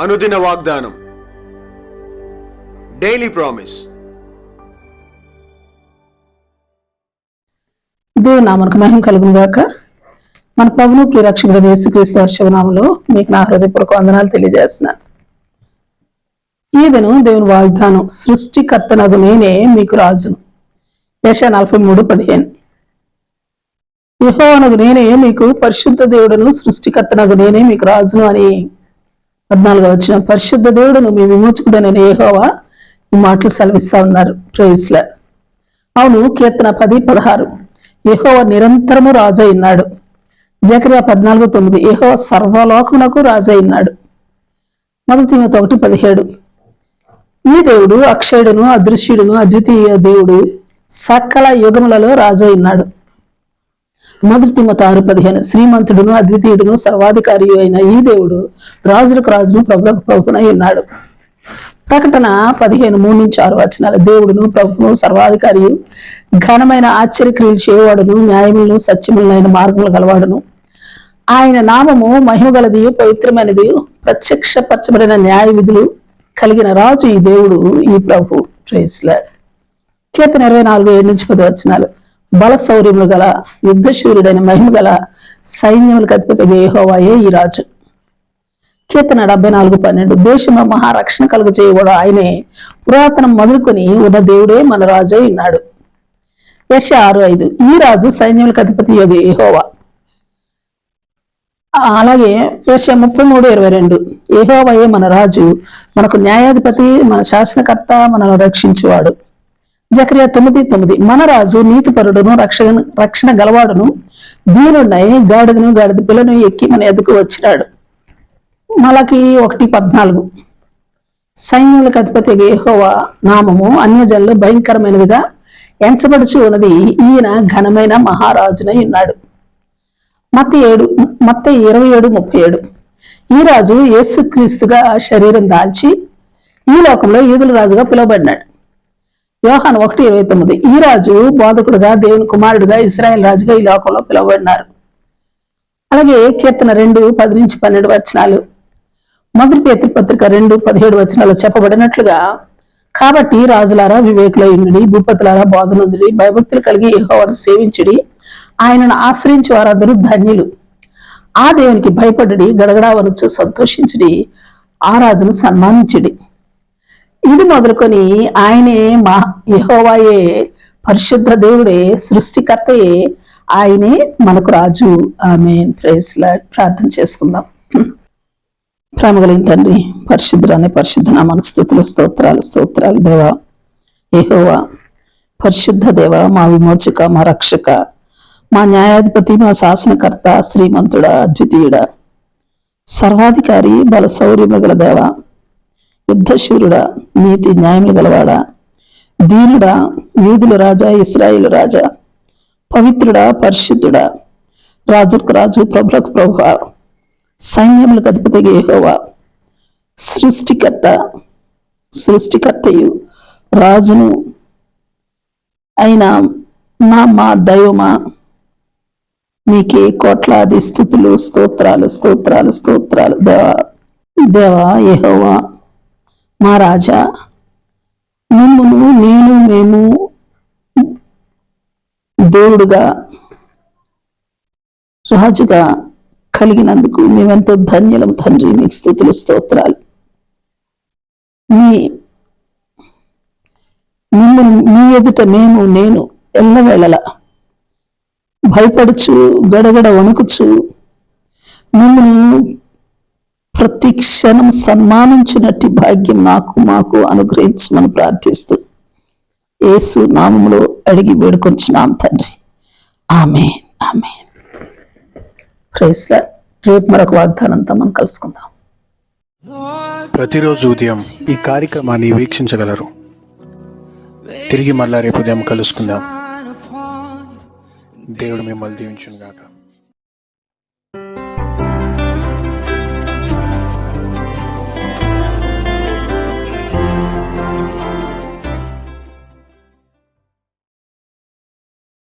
అనుదిన వాగ్దానం. Daily promise దేవుని నామనకు మహిమ కలుగును గాక మన ప్రభును ప్రియరక్షకుడు యేసుక్రీస్తు వర్షనామంలో మీకు నా హృదయపూర్వక వందనాలు తెలియజేస్తున్నాను ఈదను దేవుని వాగ్దానం సృష్టికర్తనగు నేనే మీకు రాజును. యశ నలభై మూడు పదిహేను. యహోవనగు నేనే మీకు పరిశుద్ధ దేవుడును సృష్టికర్తనగు నేనే మీకు రాజును అని పద్నాలుగు వచ్చిన పరిశుద్ధ దేవుడును మీ విమోచకుడైన యెహోవా ఈ మాటలు సెలవిస్తా ఉన్నారు. ప్రేస్లర్ అవును కీర్తన పది పదహారు. ఏహోవ నిరంతరము రాజై ఉన్నాడు. జకరియా పద్నాలుగు తొమ్మిది. ఏహోవ సర్వలోకమునకు రాజై ఉన్నాడు. మొదటి ఒకటి పదిహేడు. ఈ దేవుడు అక్షయుడును అదృశ్యుడును అద్వితీయ దేవుడు సకల యుగములలో రాజై ఉన్నాడు. మొదటి తిమ్మత ఆరు పదిహేను. శ్రీమంతుడును అద్వితీయుడును సర్వాధికారి అయిన ఈ దేవుడు రాజులకు రాజును ప్రభులకు ప్రభునై ఉన్నాడు. ప్రకటన పదిహేను మూడు నుంచి ఆరు వచనాలు. దేవుడును ప్రభును సర్వాధికారియు ఘనమైన ఆశ్చర్యక్రియలు చేయవాడును న్యాయములను సత్యములైన మార్గములు గలవాడును. ఆయన నామము మహిమ గలది పవిత్రమైనది ప్రత్యక్షపరచబడిన న్యాయ విధులు కలిగిన రాజు ఈ దేవుడు ఈ ప్రభు. ప్రేస్లాడ్ కీర్తన ఇరవై నాలుగు ఏడు నుంచి పది వచనాలు. బల శౌర్యములు గల యుద్ధశూరుడైన మహిమ గల సైన్యములకు అధిపతి ఏహోవాయే ఈ రాజు. కీర్తన డెబ్బై నాలుగు పన్నెండు. దేశంలో మహారక్షణ కలుగ చేయకూడదు ఆయనే. పురాతనం మొదలుకొని ఉన్న దేవుడే మన రాజే ఉన్నాడు. యశ ఆరు ఐదు. ఈ రాజు సైన్యములకు అధిపతి యోగి ఏహోవా అలాగే యశ ముప్పై మూడు ఇరవై రెండు. ఏహోవయే మన రాజు. మనకు న్యాయాధిపతి మన శాసనకర్త మనల్ని రక్షించేవాడు. జకరియా తొమ్మిది తొమ్మిది. మన రాజు నీతిపరుడును రక్షణ రక్షణ గలవాడును దీనున్నై గాడిదను గాడిద పిల్లను ఎక్కి మన ఎదుకు వచ్చినాడు. మలకి ఒకటి పద్నాలుగు. సైన్యులకు అధిపతి గేహోవా నామము అన్యజనులు భయంకరమైనదిగా ఎంచబడుచు ఉన్నది. ఈయన ఘనమైన మహారాజునై ఉన్నాడు. మత్త ఏడు మత్త ఇరవై ఏడు ముప్పై ఏడు. ఈ రాజు యేసుక్రీస్తుగా శరీరం దాల్చి ఈ లోకంలో ఈదుల రాజుగా పిలువబడినాడు. యోహాన్ ఒకటి ఇరవై తొమ్మిది. ఈ రాజు బోధకుడుగా దేవుని కుమారుడుగా ఇస్రాయల్ రాజుగా ఈ లోకంలో పిలువబడినారు. అలాగే కీర్తన రెండు పది నుంచి పన్నెండు వచనాలు. మొదటి పేతృ పత్రిక రెండు పదిహేడు వచనాలు చెప్పబడినట్లుగా కాబట్టి రాజులారా వివేకుల ఉండి భూపతులారా బోధనందుడి భయభక్తులు కలిగి యహోవాను సేవించుడి. ఆయనను ఆశ్రయించి వారందరూ ధన్యులు. ఆ దేవునికి భయపడుడి గడగడా వనొచ్చు సంతోషించుడి ఆ రాజును సన్మానించుడి. ఇది మొదలుకొని ఆయనే మా యహోవాయే పరిశుద్ధ దేవుడే సృష్టికర్తయే ఆయనే మనకు రాజు. ఆమె ప్రేస్లా ప్రార్థన చేసుకుందాం. ప్రేమగలిగిన తండ్రి పరిశుద్ధురాని పరిశుద్ధ నామానికి స్థుతులు స్తోత్రాలు స్తోత్రాలు దేవా. ఏహోవా పరిశుద్ధ దేవ మా విమోచక మా రక్షక మా న్యాయాధిపతి మా శాసనకర్త శ్రీమంతుడ అద్వితీయుడ. సర్వాధికారి బల శౌర్యము గల దేవ. యుద్ధశూరుడా నీతి న్యాయములు గలవాడా? దీనుడా యూదుల రాజా ఇస్రాయిల్ రాజా? పవిత్రుడా పరిశుద్ధుడా? రాజుకు రాజు ప్రభులకు ప్రభు సైన్యములకు అధిపతి ఏహోవా సృష్టికర్త సృష్టికర్తయు రాజును అయిన మా మా దైవమా? మీకే కోట్లాది స్థుతులు స్తోత్రాలు స్తోత్రాలు స్తోత్రాలు. దేవా దేవా ఏహోవా మా రాజా మిమ్మును నేను మేము దేవుడుగా రాజుగా కలిగినందుకు మేమెంతో ధన్యులం తండ్రి. మీకు స్థుతులు స్తోత్రాలు. మీ మిమ్మల్ని మీ ఎదుట మేము నేను ఎల్లవేళల భయపడుచు గడగడ వణుకుచు మిమ్మల్ని ప్రతి క్షణం సన్మానించినట్టు భాగ్యం నాకు మాకు అనుగ్రహించమని ప్రార్థిస్తూ యేసు నామంలో అడిగి వేడుకొంచున్నాం తండ్రి. ఆమె ఆమె ప్రైస్లా రేపు మరొక వాగ్దానంతో మనం కలుసుకుందాం. ప్రతిరోజు ఉదయం ఈ కార్యక్రమాన్ని వీక్షించగలరు. తిరిగి మళ్ళా రేపు ఉదయం కలుసుకుందాం. దేవుడు మిమ్మల్ని దీవించుగాక గాక